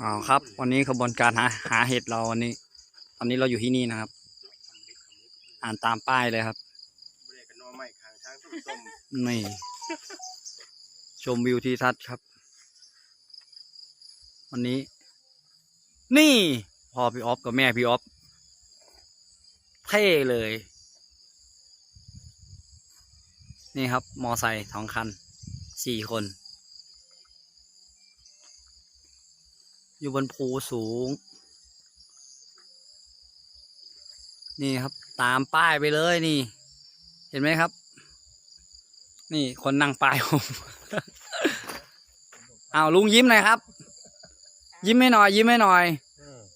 อ๋อครับ วันนี้ขบวนการหาหาเห็ดเราวันนี้ ตอนนี้เราอยู่ที่นี่นะครับ อ่านตามป้ายเลยครับนี่ชมวิวทิวทัศน์ครับ วันนี้ นี่พ่อพี่ออฟกับแม่พี่ออฟเท่เลย นี่ครับ มอไซค์สองคันสี่คน อยู่บนภูสูง นี่ครับ ตามป้ายไปเลยนี่ เห็นไหมครับ นี่คนนั่งปลายผมอ้าวลุงยิ้มหน่อยครับ ยิ้มให้หน่อย ยิ้มให้หน่อย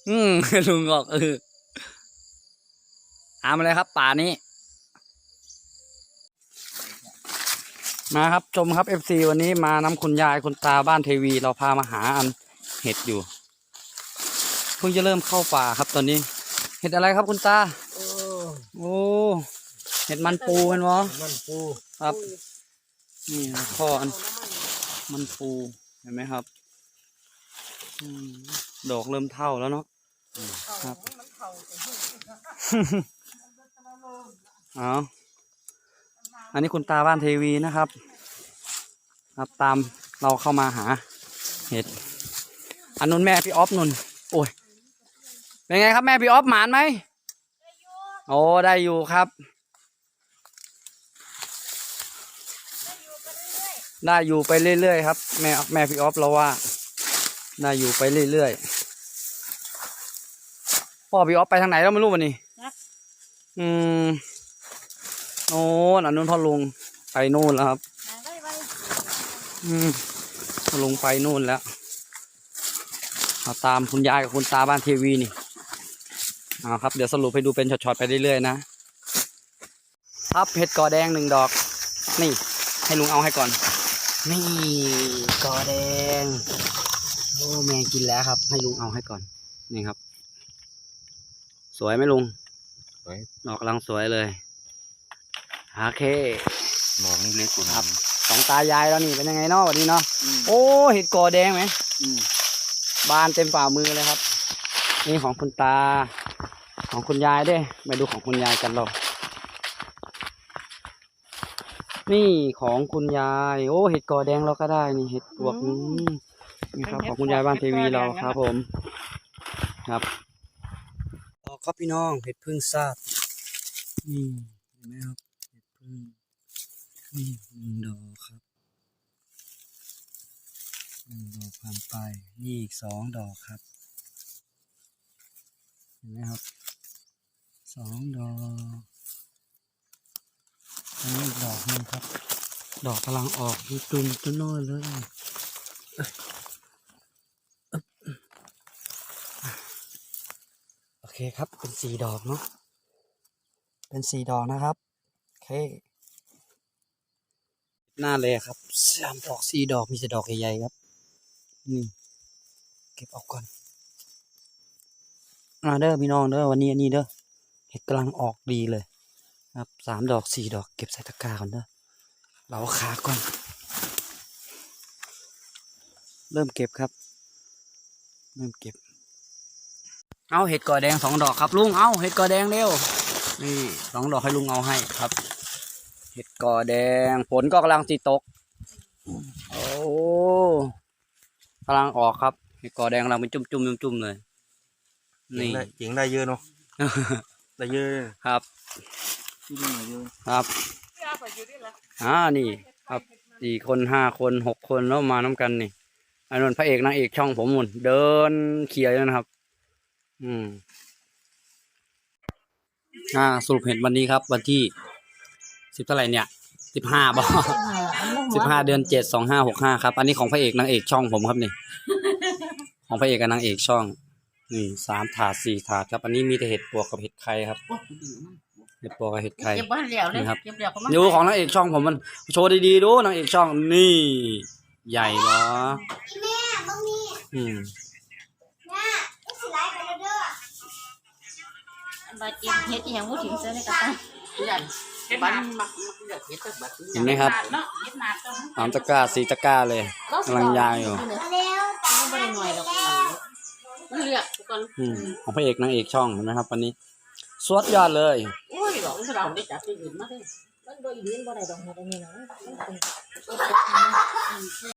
อืมลุงบอกเออเอามาเลยครับ ป่านี้ มาครับชมครับเอฟซีวันนี้มาน้ำคุณยายคุณตาบ้านเทวี เราพามาหาอัน เห็ดอยู่ เพิ่งจะเริ่มเข้าป่าครับตอนนี้ เห็ดอะไรครับคุณตา โอ้โอ้เห็ดมันปูเห็นวะมันปูครับ นี่นะข้ออันมันฟูเห็นไหมครับอมดอกเริ่มเท่าแล้วเนาะครับเอาอันนี้คุณตาบ้านเทวีนะครับ ครับตามเราเข้ามาหาเห็ด อันนุนแม่พี่ออฟนุนโอ้ยเป็นไงครับแม่พี่ออฟหมานไหมโอ้ได้อยู่ครับ ได้อยู่ไปเรื่อยๆครับ แม่แม่พี่ออฟเราว่าได้อยู่ไปเรื่อยๆพ่อพี่ออฟไปทางไหนแล้วไม่รู้วันนี้นะอืมโน่นอันนู้นพ่อลุงไปนู่นแล้วครับไปไปอืมพ่อลุงไปนู่นแล้ว เอาตามคุณยายกับคุณตาบ้านเทวีนี่เอาครับเดี๋ยวสรุปให้ดูเป็นช็อตๆไปเรื่อยๆนะครับเห็ดกอแดงหนึ่งดอก นี่ ให้ลุงเอาให้ก่อน นี่กอแดงโอ้แมงกินแล้วครับ ให้ลุงเอาให้ก่อนนี่ครับ สวยไหมลุงสวยดอกกำลังสวยเลยโอเคหนองนี่เล็กกว่าครับสองตายายแล้วนี่เป็นยังไงเนาะวันนี้เนาะโอ้เห็ดกอแดงไหม บานเต็มฝ่ามือเลยครับนี่ของคุณตา ของคุณยายด้วยมาดูของคุณยายกันเรานี่ของคุณยาย โอ้เห็ดกอแดงเราก็ได้นี่เห็ดปวกอืมนี่ครับของคุณยายบ้านทีวีเราครับผม ครับต่อครับพี่น้องเห็ดพึ่งซาดนี่เห็นไหมครับเห็ดพึ่งนี่หนึ่งดอกครับ หนึ่งดอกผ่านไปนี่อีกสองดอกครับ เห็นไหมครับสองดอกอันนี้อีกดอกนึงครับ ดอกกำลังออกดูตุ่มตัวน้อยเลยโอเคครับเป็นสี่ดอกเนาะเป็นสี่ดอกนะครับโอเคหน้าเลยครับสามดอกสี่ดอกมีแต่ดอกใหญ่ๆครับ นี่เก็บออกก่อนอ่าเด้อพี่น้องเด้อวันนี้อันนี้เด้อเห็ดกำลังออกดีเลยครับสามดอกสี่ดอกเก็บใส่ตะกร้าก่อนเด้อเราขาก่อน เริ่มเก็บครับ เริ่มเก็บ เอาเห็ดกอแดงสองดอกครับลุงเอาเห็ดกอแดงเร็วนี่สองดอกให้ลุงเอาให้ครับ เห็ดกอแดงฝนก็กำลังจีตก โอ้ กำลังออกครับเห็ดกอแดงกำลังเป็นจุ่มๆจุ่มๆเลยนี่นี่เจ๋งได้เยอะเนาะได้เยอะครับที่นี่มาเยอะครับอ่านี่ครับสี่คนห้าคนหกคนแล้วมาน้ำกันนี่อันนั้นพระเอกนางเอกช่องผมหมุนเดินเคลียร์อยู่นะครับ อืมอ่าสรุปเห็นวันนี้ครับ วันที่สิบเท่าไหร่เนี่ย สิบห้าบอสิบห้าเดือนเจ็ดสองห้าหกห้าครับ อันนี้ของพระเอกนางเอกช่องผมครับนี่ ของพระเอกกับนางเอกช่องนี่สามถาดสี่ถาดครับ อันนี้มีแต่เห็ดปวกกับเห็ดไข่ครับเห็ดปวกกับเห็ดไข่เก็บบ้านแล้วเลยนี่ครับเก็บแล้วก็มาดูของนางเอกช่องผมมันโชว์ดีๆดูนางเอกช่องนี่ ใหญ่เหรออืมบาดเจ็บเฮ็ดอหย่างบ่ถึงเส้นในกระตัง ยันบ้านมักมักเลือกเฮ็ดสักบัดเห็นไหมครับเนาะเฮ็ดนาต้องสามตะกร้าสี่ตะกร้าเลยกำลังยายอยู่แล้วบ่ได้หน่อยดอกมันเลือกก่อนอืมของพระเอกนางเอกช่องเห็นไหมครับวันนี้ สวดยอดเลยโอ้ยดอกมันเราได้จับที่อื่นมาได้ มันโดยยืนบ่ได้ดอกเฮ็ดอันนี้นะมันเป็น